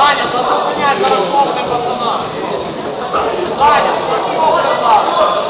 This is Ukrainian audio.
Саня, зупиняй зараз повним пацанам. Саня, спокійно, будь